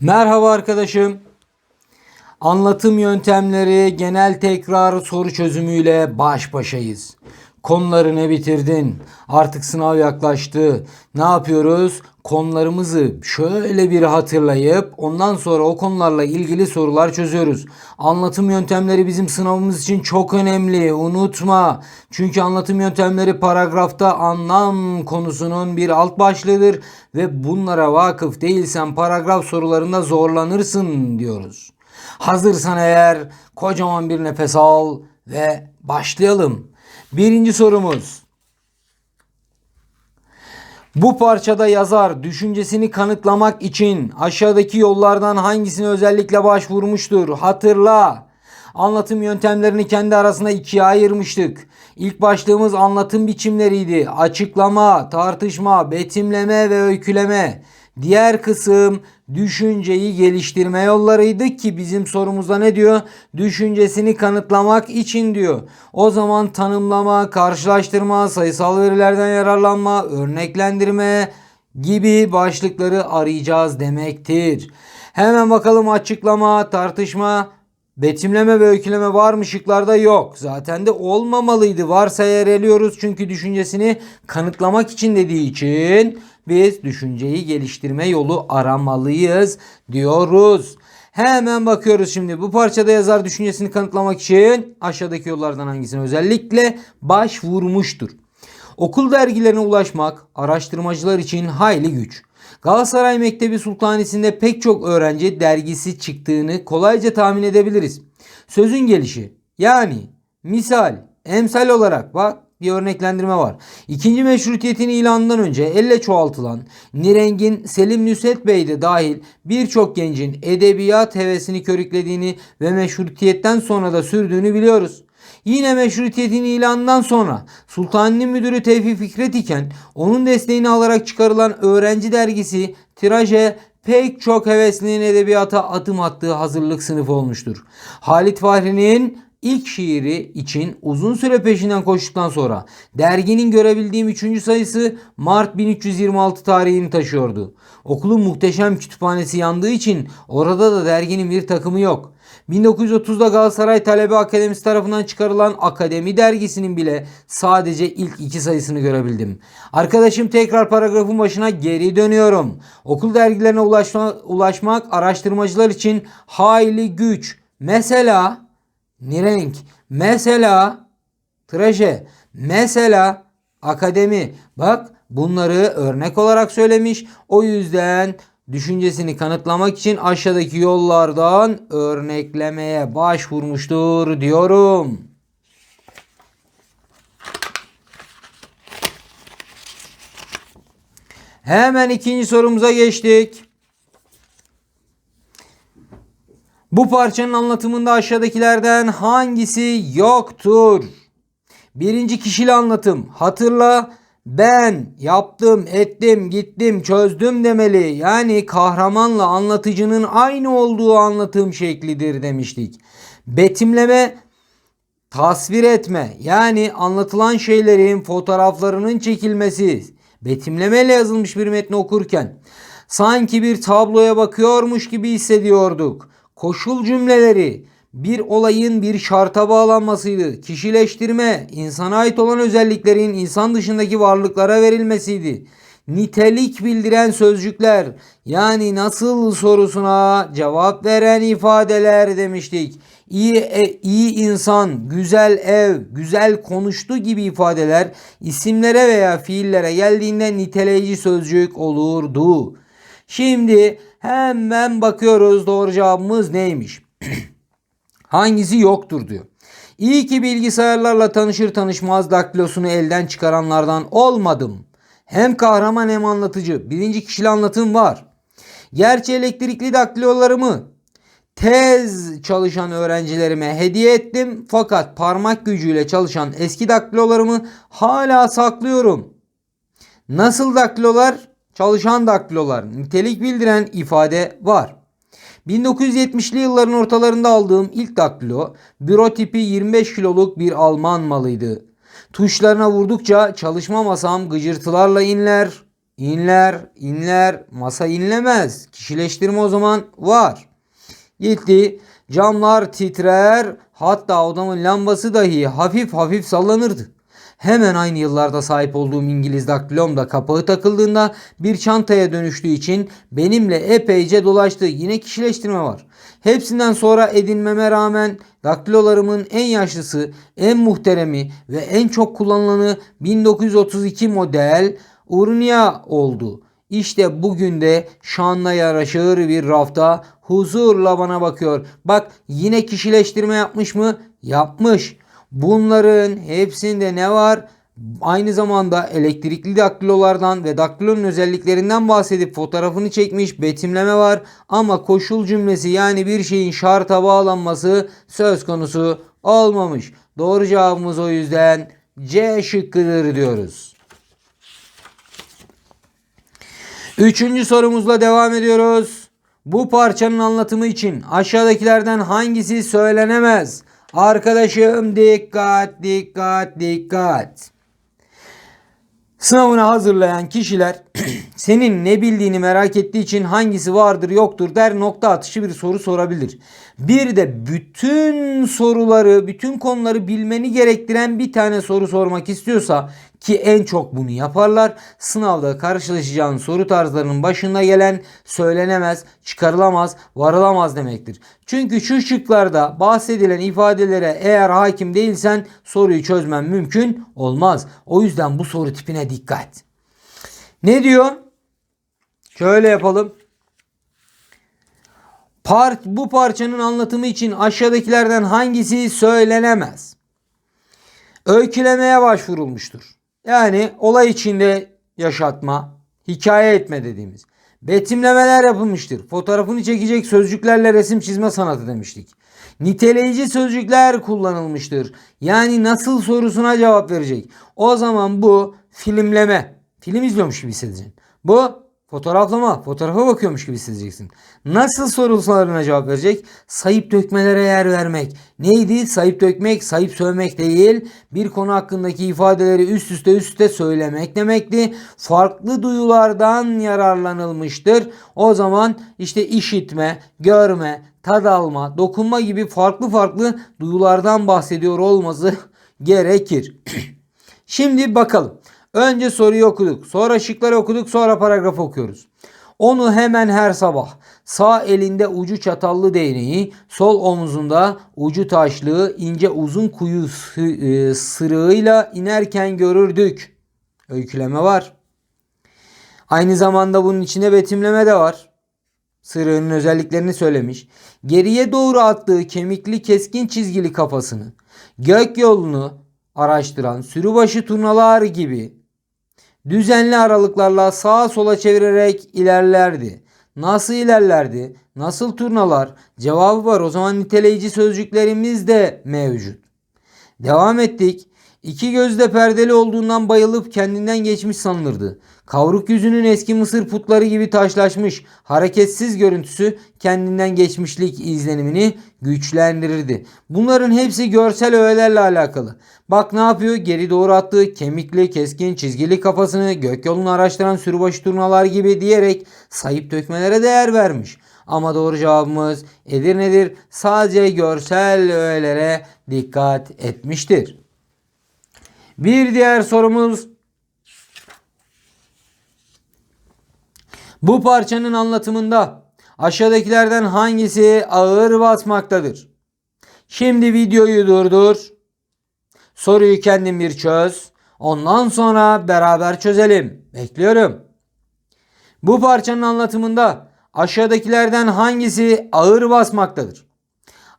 Merhaba arkadaşım. Anlatım yöntemleri, genel tekrar, soru çözümüyle baş başayız. Konuları ne bitirdin? Artık sınav yaklaştı. Ne yapıyoruz? Konularımızı şöyle bir hatırlayıp ondan sonra o konularla ilgili sorular çözüyoruz. Anlatım yöntemleri bizim sınavımız için çok önemli. Unutma. Çünkü anlatım yöntemleri paragrafta anlam konusunun bir alt başlığıdır ve bunlara vakıf değilsen paragraf sorularında zorlanırsın diyoruz. Hazırsan eğer kocaman bir nefes al ve başlayalım. Birinci sorumuz. Bu parçada yazar düşüncesini kanıtlamak için aşağıdaki yollardan hangisine özellikle başvurmuştur? Hatırla. Anlatım yöntemlerini kendi arasında ikiye ayırmıştık. İlk başlığımız anlatım biçimleriydi. Açıklama, tartışma, betimleme ve öyküleme. Diğer kısım düşünceyi geliştirme yollarıydı ki bizim sorumuzda ne diyor? Düşüncesini kanıtlamak için diyor. O zaman tanımlama, karşılaştırma, sayısal verilerden yararlanma, örneklendirme gibi başlıkları arayacağız demektir. Hemen bakalım açıklama, tartışma, Betimleme ve öyküleme var mı şıklarda yok. Zaten de olmamalıydı. Varsa yer eliyoruz çünkü düşüncesini kanıtlamak için dediği için biz düşünceyi geliştirme yolu aramalıyız diyoruz. Hemen bakıyoruz şimdi. Bu parçada yazar düşüncesini kanıtlamak için aşağıdaki yollardan hangisine özellikle başvurmuştur. Okul dergilerine ulaşmak araştırmacılar için hayli güç. Galatasaray Mektebi Sultanisi'nde pek çok öğrenci dergisi çıktığını kolayca tahmin edebiliriz. Sözün gelişi yani misal, emsal olarak bak bir örneklendirme var. İkinci meşrutiyetin ilanından önce elle çoğaltılan Nirengin Selim Nusret Bey de dahil birçok gencin edebiyat hevesini körüklediğini ve meşrutiyetten sonra da sürdüğünü biliyoruz. Yine meşrutiyetin ilanından sonra Sultani'nin müdürü Tevfik Fikret iken onun desteğini alarak çıkarılan öğrenci dergisi tiraje pek çok heveslinin edebiyata adım attığı hazırlık sınıfı olmuştur. Halit Fahri'nin ilk şiiri için uzun süre peşinden koştuktan sonra derginin görebildiğim 3. sayısı Mart 1326 tarihini taşıyordu. Okulun muhteşem kütüphanesi yandığı için orada da derginin bir takımı yok. 1930'da Galatasaray Talebe Akademisi tarafından çıkarılan Akademi dergisinin bile sadece ilk iki sayısını görebildim. Arkadaşım tekrar paragrafın başına geri dönüyorum. Okul dergilerine ulaşma, ulaşmak araştırmacılar için hayli güç. Mesela Nirenk, mesela Traje, mesela Akademi. Bak bunları örnek olarak söylemiş. O yüzden düşüncesini kanıtlamak için aşağıdaki yollardan örneklemeye başvurmuştur diyorum. Hemen ikinci sorumuza geçtik. Bu parçanın anlatımında aşağıdakilerden hangisi yoktur? Birinci kişili anlatım. Hatırla ben yaptım, ettim, gittim, çözdüm demeli. Yani kahramanla anlatıcının aynı olduğu anlatım şeklidir demiştik. Betimleme tasvir etme yani anlatılan şeylerin fotoğraflarının çekilmesi. Betimlemeyle yazılmış bir metni okurken sanki bir tabloya bakıyormuş gibi hissediyorduk. Koşul cümleleri bir olayın bir şarta bağlanmasıydı. Kişileştirme, insana ait olan özelliklerin insan dışındaki varlıklara verilmesiydi. Nitelik bildiren sözcükler yani nasıl sorusuna cevap veren ifadeler demiştik. İyi, e, iyi insan, güzel ev, güzel konuştu gibi ifadeler isimlere veya fiillere geldiğinde niteleyici sözcük olurdu. Şimdi hemen bakıyoruz doğru cevabımız neymiş? Hangisi yoktur diyor. İyi ki bilgisayarlarla tanışır tanışmaz daktilosunu elden çıkaranlardan olmadım. Hem kahraman hem anlatıcı. Birinci kişili anlatım var. Gerçi elektrikli daktilolarımı tez çalışan öğrencilerime hediye ettim. Fakat parmak gücüyle çalışan eski daktilolarımı hala saklıyorum. Nasıl daktilolar? Çalışan daktilolar. Nitelik bildiren ifade var. 1970'li yılların ortalarında aldığım ilk daktilo büro tipi 25 kiloluk bir Alman malıydı. Tuşlarına vurdukça çalışma masam gıcırtılarla inler İnler, inler, masa inlemez. Kişileştirme o zaman var. Gitti. Camlar titrer. Hatta odamın lambası dahi hafif hafif sallanırdı. Hemen aynı yıllarda sahip olduğum İngiliz daktilom da kapağı takıldığında bir çantaya dönüştüğü için benimle epeyce dolaştı. Yine kişileştirme var. Hepsinden sonra edinmeme rağmen daktilolarımın en yaşlısı, en muhteremi ve en çok kullanılanı 1932 model Urnia oldu. İşte bugün de şanla yaraşır bir rafta huzurla bana bakıyor. Bak yine kişileştirme yapmış mı? Yapmış. Bunların hepsinde ne var? Aynı zamanda elektrikli daktilolardan ve daktilonun özelliklerinden bahsedip fotoğrafını çekmiş betimleme var. Ama koşul cümlesi yani bir şeyin şarta bağlanması söz konusu olmamış. Doğru cevabımız o yüzden C şıkkıdır diyoruz. Üçüncü sorumuzla devam ediyoruz. Bu parçanın anlatımı için aşağıdakilerden hangisi söylenemez? Arkadaşım dikkat dikkat dikkat. Sınavına hazırlayan kişiler senin ne bildiğini merak ettiği için hangisi vardır yoktur der nokta atışı bir soru sorabilir. Bir de bütün soruları, bütün konuları bilmeni gerektiren bir tane soru sormak istiyorsa ki en çok bunu yaparlar. Sınavda karşılaşacağın soru tarzlarının başında gelen söylenemez, çıkarılamaz, varılamaz demektir. Çünkü şu şıklarda bahsedilen ifadelere eğer hakim değilsen soruyu çözmen mümkün olmaz. O yüzden bu soru tipine dikkat. Ne diyor? Şöyle yapalım. Part, bu parçanın anlatımı için aşağıdakilerden hangisi söylenemez? Öykülemeye başvurulmuştur. Yani olay içinde yaşatma, hikaye etme dediğimiz. Betimlemeler yapılmıştır. Fotoğrafını çekecek sözcüklerle resim çizme sanatı demiştik. Niteleyici sözcükler kullanılmıştır. Yani nasıl sorusuna cevap verecek. O zaman bu filmleme. Film izliyormuş gibi hissedeceksin. Bu Fotoğraflama, fotoğrafa bakıyormuş gibi hissedeceksin. Nasıl sorularına cevap verecek? Sayıp dökmelere yer vermek. Neydi? Sayıp dökmek, sayıp sövmek değil. Bir konu hakkındaki ifadeleri üst üste üst üste söylemek demekti. Farklı duyulardan yararlanılmıştır. O zaman işte işitme, görme, tad alma, dokunma gibi farklı farklı duyulardan bahsediyor olması gerekir. Şimdi bakalım. Önce soruyu okuduk. Sonra şıkları okuduk. Sonra paragrafı okuyoruz. Onu hemen her sabah sağ elinde ucu çatallı değneği, sol omuzunda ucu taşlı ince uzun kuyu e, sırığıyla inerken görürdük. Öyküleme var. Aynı zamanda bunun içinde betimleme de var. Sırığının özelliklerini söylemiş. Geriye doğru attığı kemikli keskin çizgili kafasını, gök yolunu araştıran sürübaşı turnalar gibi düzenli aralıklarla sağa sola çevirerek ilerlerdi. Nasıl ilerlerdi? Nasıl turnalar? Cevabı var. O zaman niteleyici sözcüklerimiz de mevcut. Devam ettik. İki gözde perdeli olduğundan bayılıp kendinden geçmiş sanılırdı. Kavruk yüzünün eski Mısır putları gibi taşlaşmış, hareketsiz görüntüsü kendinden geçmişlik izlenimini güçlendirirdi. Bunların hepsi görsel öğelerle alakalı. Bak ne yapıyor? Geri doğru attığı kemikli, keskin, çizgili kafasını gök yolunu araştıran sürübaşı turnalar gibi diyerek sayıp dökmelere değer vermiş. Ama doğru cevabımız Edirne'dir. Sadece görsel öğelere dikkat etmiştir. Bir diğer sorumuz Bu parçanın anlatımında aşağıdakilerden hangisi ağır basmaktadır? Şimdi videoyu durdur. Soruyu kendin bir çöz. Ondan sonra beraber çözelim. Bekliyorum. Bu parçanın anlatımında aşağıdakilerden hangisi ağır basmaktadır?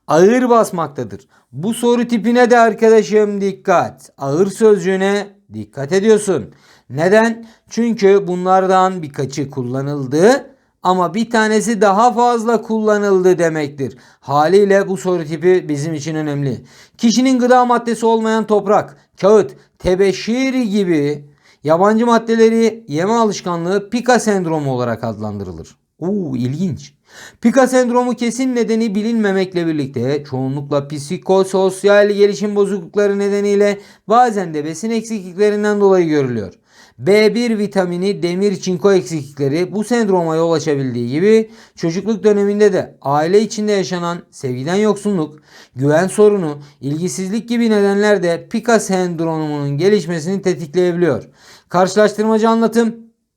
Ağır basmaktadır. Bu soru tipine de arkadaşım dikkat. Ağır sözcüğüne dikkat ediyorsun. Neden? Çünkü bunlardan birkaçı kullanıldı ama bir tanesi daha fazla kullanıldı demektir. Haliyle bu soru tipi bizim için önemli. Kişinin gıda maddesi olmayan toprak, kağıt, tebeşir gibi yabancı maddeleri yeme alışkanlığı pika sendromu olarak adlandırılır. Oo ilginç. Pika sendromu kesin nedeni bilinmemekle birlikte çoğunlukla psikososyal gelişim bozuklukları nedeniyle bazen de besin eksikliklerinden dolayı görülüyor. B1 vitamini, demir, çinko eksiklikleri bu sendroma yol açabildiği gibi çocukluk döneminde de aile içinde yaşanan sevgiden yoksunluk, güven sorunu, ilgisizlik gibi nedenler de Pika sendromunun gelişmesini tetikleyebiliyor. Karşılaştırmacı anlatım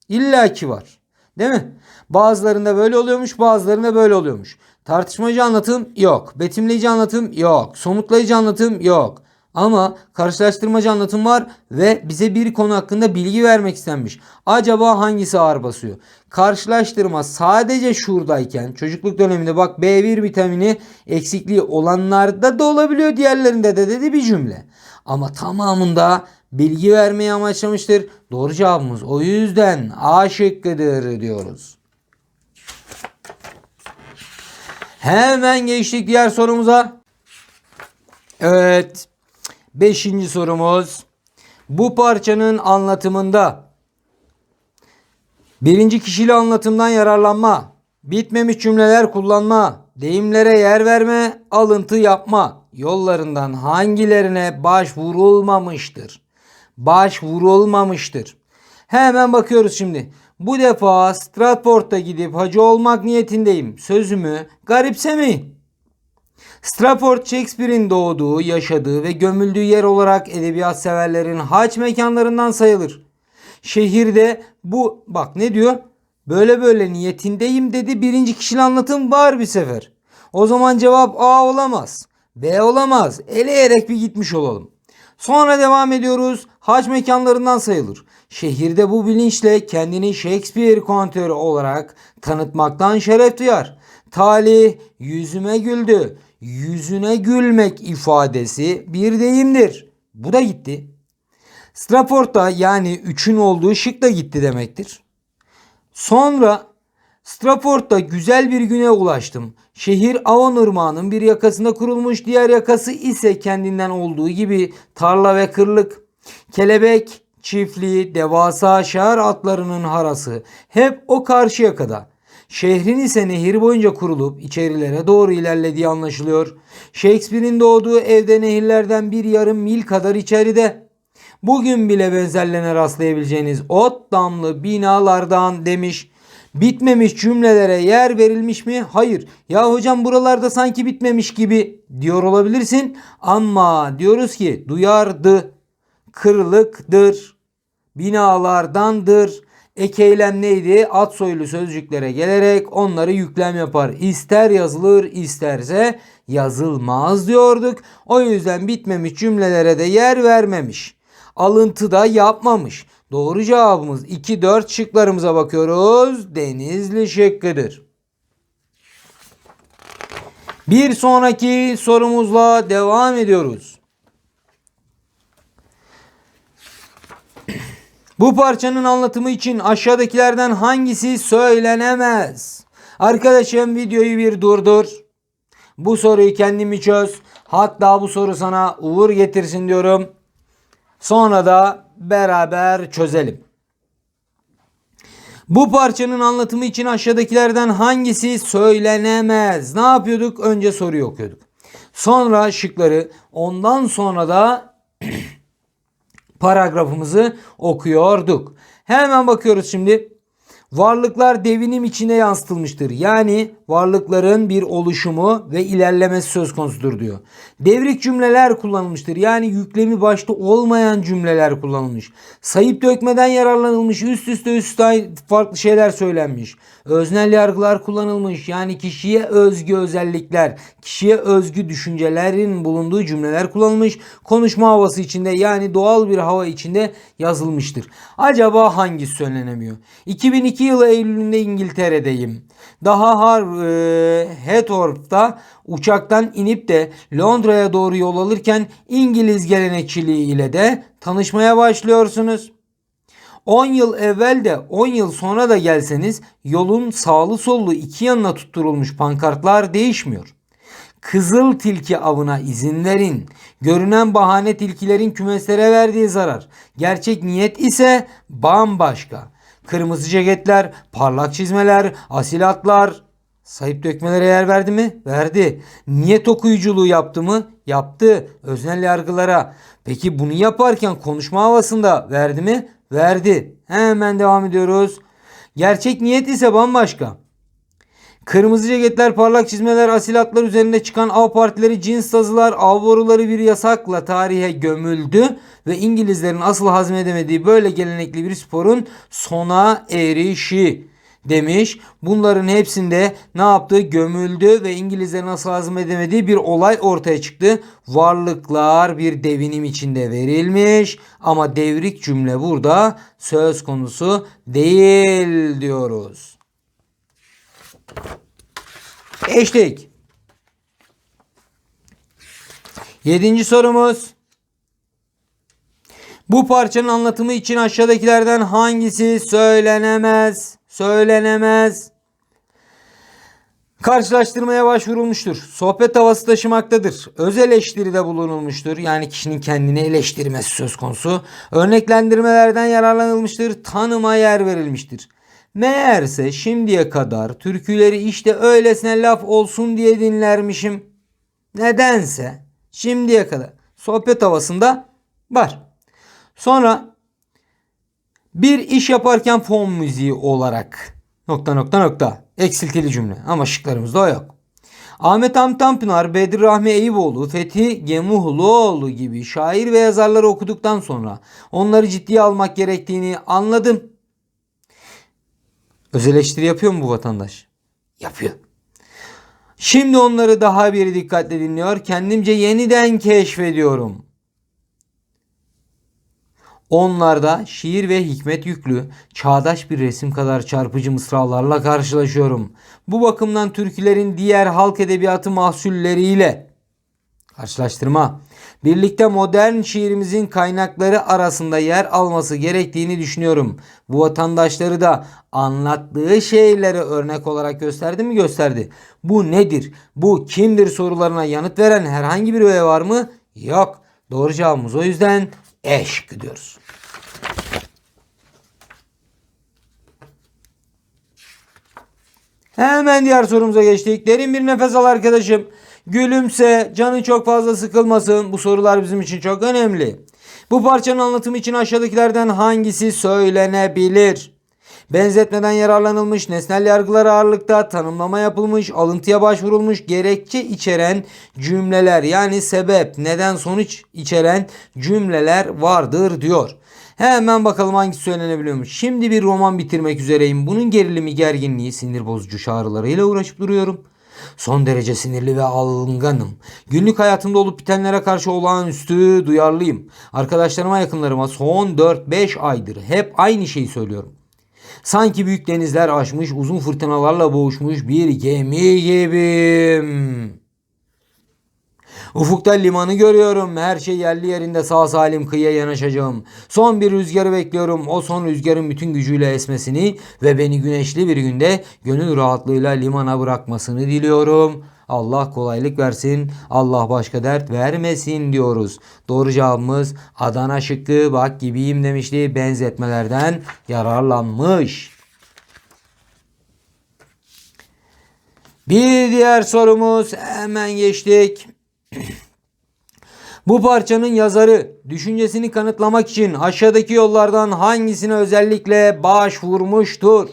illaki var. Değil mi? Bazılarında böyle oluyormuş, bazılarında böyle oluyormuş. Tartışmacı anlatım yok. Betimleyici anlatım yok. Somutlayıcı anlatım yok. Ama karşılaştırmacı anlatım var ve bize bir konu hakkında bilgi vermek istenmiş. Acaba hangisi ağır basıyor? Karşılaştırma sadece şuradayken çocukluk döneminde bak B1 vitamini eksikliği olanlarda da olabiliyor diğerlerinde de dedi bir cümle. Ama tamamında bilgi vermeyi amaçlamıştır. Doğru cevabımız o yüzden A şıkkıdır diyoruz. Hemen geçtik diğer sorumuza. Evet. Beşinci sorumuz. Bu parçanın anlatımında birinci kişili anlatımdan yararlanma, bitmemiş cümleler kullanma, deyimlere yer verme, alıntı yapma yollarından hangilerine başvurulmamıştır? Başvurulmamıştır. Hemen bakıyoruz şimdi. Bu defa Stratford'da gidip hacı olmak niyetindeyim. Sözümü garipsemeyin. Stratford Shakespeare'in doğduğu, yaşadığı ve gömüldüğü yer olarak edebiyat severlerin haç mekanlarından sayılır. Şehirde bu bak ne diyor? Böyle böyle niyetindeyim dedi birinci kişili anlatım var bir sefer. O zaman cevap A olamaz. B olamaz. Eleyerek bir gitmiş olalım. Sonra devam ediyoruz. Hac mekanlarından sayılır. Şehirde bu bilinçle kendini Shakespeare kontörü olarak tanıtmaktan şeref duyar. Talih yüzüme güldü. Yüzüne gülmek ifadesi bir deyimdir. Bu da gitti. Stratford'da yani 3'ün olduğu şık da gitti demektir. Sonra Stratford'da güzel bir güne ulaştım. Şehir Avon Irmağı'nın bir yakasında kurulmuş, diğer yakası ise kendinden olduğu gibi tarla ve kırlık. Kelebek, çiftliği, devasa şehir atlarının harası hep o karşı yakada. Şehrin ise nehir boyunca kurulup içerilere doğru ilerlediği anlaşılıyor. Shakespeare'in doğduğu evde nehirlerden bir yarım mil kadar içeride. Bugün bile benzerlerine rastlayabileceğiniz ot damlı binalardan demiş. Bitmemiş cümlelere yer verilmiş mi? Hayır. Ya hocam buralarda sanki bitmemiş gibi diyor olabilirsin. Ama diyoruz ki duyardı, kırılıktır, binalardandır. Ek eylem neydi? At soylu sözcüklere gelerek onları yüklem yapar. İster yazılır isterse yazılmaz diyorduk. O yüzden bitmemiş cümlelere de yer vermemiş. Alıntı da yapmamış. Doğru cevabımız 2 4 şıklarımıza bakıyoruz. Denizli şıkkıdır. Bir sonraki sorumuzla devam ediyoruz. Bu parçanın anlatımı için aşağıdakilerden hangisi söylenemez? Arkadaşım videoyu bir durdur. Bu soruyu kendimi çöz. Hatta bu soru sana uğur getirsin diyorum. Sonra da beraber çözelim. Bu parçanın anlatımı için aşağıdakilerden hangisi söylenemez? Ne yapıyorduk? Önce soruyu okuyorduk. Sonra şıkları ondan sonra da paragrafımızı okuyorduk. Hemen bakıyoruz şimdi. Varlıklar devinim içine yansıtılmıştır. Yani varlıkların bir oluşumu ve ilerlemesi söz konusudur diyor. Devrik cümleler kullanılmıştır. Yani yüklemi başta olmayan cümleler kullanılmış. Sayıp dökmeden yararlanılmış. Üst üste üst üste farklı şeyler söylenmiş. Öznel yargılar kullanılmış. Yani kişiye özgü özellikler, kişiye özgü düşüncelerin bulunduğu cümleler kullanılmış. Konuşma havası içinde yani doğal bir hava içinde yazılmıştır. Acaba hangisi söylenemiyor? 2002 yılı Eylül'ünde İngiltere'deyim. Daha Har e, Heathorp'ta uçaktan inip de Londra'ya doğru yol alırken İngiliz gelenekçiliği ile de tanışmaya başlıyorsunuz. 10 yıl evvel de 10 yıl sonra da gelseniz yolun sağlı sollu iki yanına tutturulmuş pankartlar değişmiyor. Kızıl tilki avına izin verin. Görünen bahane tilkilerin kümeslere verdiği zarar. Gerçek niyet ise bambaşka. Kırmızı ceketler, parlak çizmeler, asil atlar. Sayıp dökmelere yer verdi mi? Verdi. Niyet okuyuculuğu yaptı mı? Yaptı. Öznel yargılara. Peki bunu yaparken konuşma havasında verdi mi? Verdi. Hemen devam ediyoruz. Gerçek niyet ise bambaşka. Kırmızı ceketler, parlak çizmeler, asil atlar üzerinde çıkan av partileri, cins sazılar, av boruları bir yasakla tarihe gömüldü ve İngilizlerin asıl hazmedemediği böyle gelenekli bir sporun sona erişi demiş. Bunların hepsinde ne yaptı? Gömüldü ve İngilizlerin asıl hazmedemediği bir olay ortaya çıktı. Varlıklar bir devinim içinde verilmiş ama devrik cümle burada söz konusu değil diyoruz. Geçtik. Yedinci sorumuz. Bu parçanın anlatımı için aşağıdakilerden hangisi söylenemez? Söylenemez. Karşılaştırmaya başvurulmuştur. Sohbet havası taşımaktadır. Öz eleştiride bulunulmuştur. Yani kişinin kendini eleştirmesi söz konusu. Örneklendirmelerden yararlanılmıştır. Tanıma yer verilmiştir. Meğerse şimdiye kadar türküleri işte öylesine laf olsun diye dinlermişim. Nedense şimdiye kadar sohbet havasında var. Sonra bir iş yaparken fon müziği olarak nokta nokta nokta eksiltili cümle ama şıklarımızda o yok. Ahmet Hamit Tanpınar, Bedir Rahmi Eyüboğlu, Fethi Gemuhluoğlu gibi şair ve yazarları okuduktan sonra onları ciddiye almak gerektiğini anladım. Öz eleştiri yapıyor mu bu vatandaş? Yapıyor. Şimdi onları daha bir dikkatle dinliyor. Kendimce yeniden keşfediyorum. Onlarda şiir ve hikmet yüklü, çağdaş bir resim kadar çarpıcı mısralarla karşılaşıyorum. Bu bakımdan türkülerin diğer halk edebiyatı mahsulleriyle karşılaştırma, birlikte modern şiirimizin kaynakları arasında yer alması gerektiğini düşünüyorum. Bu vatandaşları da anlattığı şeyleri örnek olarak gösterdi mi gösterdi. Bu nedir? Bu kimdir sorularına yanıt veren herhangi bir öğe var mı? Yok. Doğru cevabımız o yüzden eşk diyoruz. Hemen diğer sorumuza geçtik. Derin bir nefes al arkadaşım. Gülümse, canın çok fazla sıkılmasın. Bu sorular bizim için çok önemli. Bu parçanın anlatımı için aşağıdakilerden hangisi söylenebilir? Benzetmeden yararlanılmış, nesnel yargılar ağırlıkta, tanımlama yapılmış, alıntıya başvurulmuş, gerekçe içeren cümleler yani sebep, neden, sonuç içeren cümleler vardır diyor. Hemen bakalım hangisi söylenebiliyormuş. Şimdi bir roman bitirmek üzereyim. Bunun gerilimi, gerginliği, sinir bozucu çağrılarıyla uğraşıp duruyorum. Son derece sinirli ve alınganım. Günlük hayatımda olup bitenlere karşı olağanüstü duyarlıyım. Arkadaşlarıma yakınlarıma son 4-5 aydır hep aynı şeyi söylüyorum. Sanki büyük denizler aşmış, uzun fırtınalarla boğuşmuş bir gemi gibiyim. Ufukta limanı görüyorum. Her şey yerli yerinde sağ salim kıyıya yanaşacağım. Son bir rüzgarı bekliyorum. O son rüzgarın bütün gücüyle esmesini ve beni güneşli bir günde gönül rahatlığıyla limana bırakmasını diliyorum. Allah kolaylık versin. Allah başka dert vermesin diyoruz. Doğru cevabımız Adana şıkkı bak gibiyim demişti. Benzetmelerden yararlanmış. Bir diğer sorumuz hemen geçtik. Bu parçanın yazarı düşüncesini kanıtlamak için aşağıdaki yollardan hangisine özellikle başvurmuştur?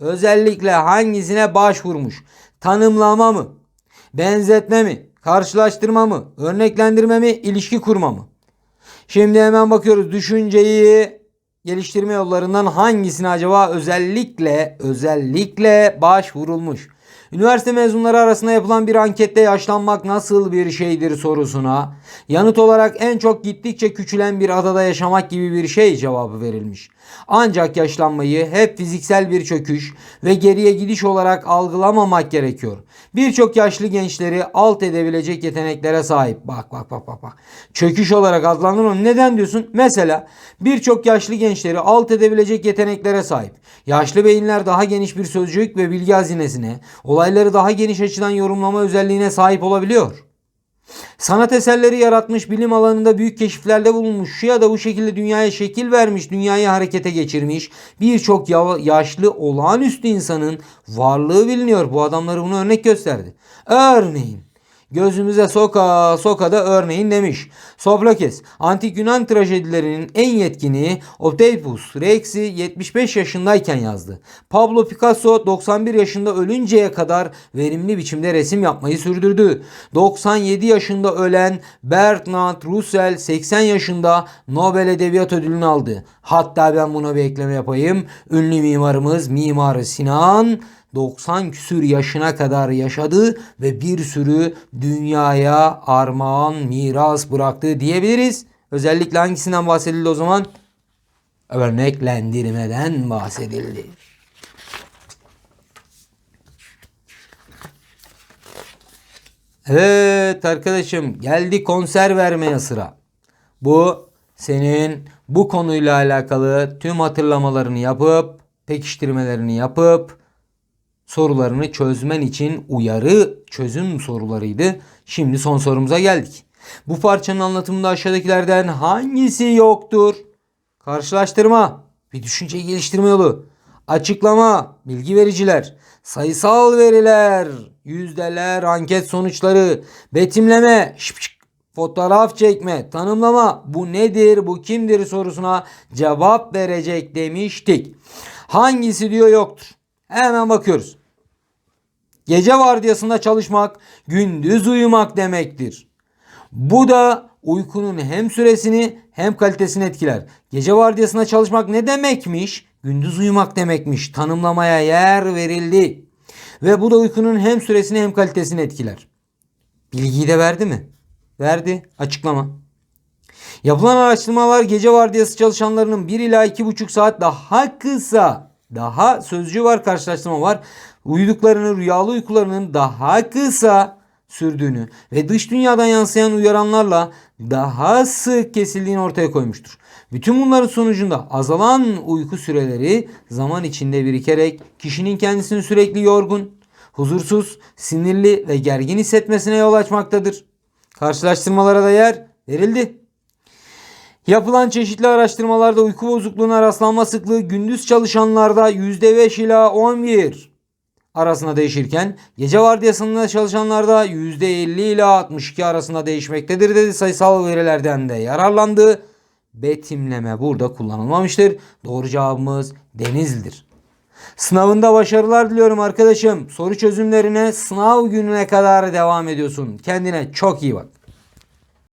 Özellikle hangisine başvurmuş? Tanımlama mı? Benzetme mi? Karşılaştırma mı? Örneklendirme mi? İlişki kurma mı? Şimdi hemen bakıyoruz. Düşünceyi geliştirme yollarından hangisine acaba özellikle özellikle başvurulmuş? Üniversite mezunları arasında yapılan bir ankette yaşlanmak nasıl bir şeydir sorusuna yanıt olarak en çok gittikçe küçülen bir adada yaşamak gibi bir şey cevabı verilmiş. Ancak yaşlanmayı hep fiziksel bir çöküş ve geriye gidiş olarak algılamamak gerekiyor. Birçok yaşlı gençleri alt edebilecek yeteneklere sahip. Bak bak bak bak bak. Çöküş olarak adlandırma. Neden diyorsun? Mesela birçok yaşlı gençleri alt edebilecek yeteneklere sahip. Yaşlı beyinler daha geniş bir sözcük ve bilgi hazinesine, olayları daha geniş açıdan yorumlama özelliğine sahip olabiliyor. Sanat eserleri yaratmış, bilim alanında büyük keşiflerde bulunmuş, şu ya da bu şekilde dünyaya şekil vermiş, dünyayı harekete geçirmiş birçok ya- yaşlı olağanüstü insanın varlığı biliniyor. Bu adamları bunu örnek gösterdi. Örneğin Gözümüze soka soka da örneğin demiş. Sophocles, antik Yunan trajedilerinin en yetkini Oedipus Rex'i 75 yaşındayken yazdı. Pablo Picasso 91 yaşında ölünceye kadar verimli biçimde resim yapmayı sürdürdü. 97 yaşında ölen Bertrand Russell 80 yaşında Nobel Edebiyat Ödülünü aldı. Hatta ben buna bir ekleme yapayım. Ünlü mimarımız Mimar Sinan 90 küsür yaşına kadar yaşadı ve bir sürü dünyaya armağan miras bıraktı diyebiliriz. Özellikle hangisinden bahsedildi o zaman? Örneklendirmeden bahsedildi. Evet arkadaşım geldi konser vermeye sıra. Bu senin bu konuyla alakalı tüm hatırlamalarını yapıp pekiştirmelerini yapıp sorularını çözmen için uyarı çözüm sorularıydı. Şimdi son sorumuza geldik. Bu parçanın anlatımında aşağıdakilerden hangisi yoktur? Karşılaştırma, bir düşünce geliştirme yolu, açıklama, bilgi vericiler, sayısal veriler, yüzdeler, anket sonuçları, betimleme, şıp şıp, fotoğraf çekme, tanımlama, bu nedir, bu kimdir sorusuna cevap verecek demiştik. Hangisi diyor yoktur. Hemen bakıyoruz. Gece vardiyasında çalışmak, gündüz uyumak demektir. Bu da uykunun hem süresini hem kalitesini etkiler. Gece vardiyasında çalışmak ne demekmiş? Gündüz uyumak demekmiş. Tanımlamaya yer verildi. Ve bu da uykunun hem süresini hem kalitesini etkiler. Bilgiyi de verdi mi? Verdi. Açıklama. Yapılan araştırmalar gece vardiyası çalışanlarının 1 ila 2,5 saat daha kısa, daha sözcü var karşılaştırma var. Uyuduklarını, rüyalı uykularının daha kısa sürdüğünü ve dış dünyadan yansıyan uyaranlarla daha sık kesildiğini ortaya koymuştur. Bütün bunların sonucunda azalan uyku süreleri zaman içinde birikerek kişinin kendisini sürekli yorgun, huzursuz, sinirli ve gergin hissetmesine yol açmaktadır. Karşılaştırmalara da yer verildi. Yapılan çeşitli araştırmalarda uyku bozukluğuna rastlanma sıklığı gündüz çalışanlarda %5 ila 11 arasında değişirken gece vardiyasında çalışanlarda %50 ila 62 arasında değişmektedir dedi sayısal verilerden de yararlandı. Betimleme burada kullanılmamıştır. Doğru cevabımız Denizli'dir. Sınavında başarılar diliyorum arkadaşım. Soru çözümlerine sınav gününe kadar devam ediyorsun. Kendine çok iyi bak.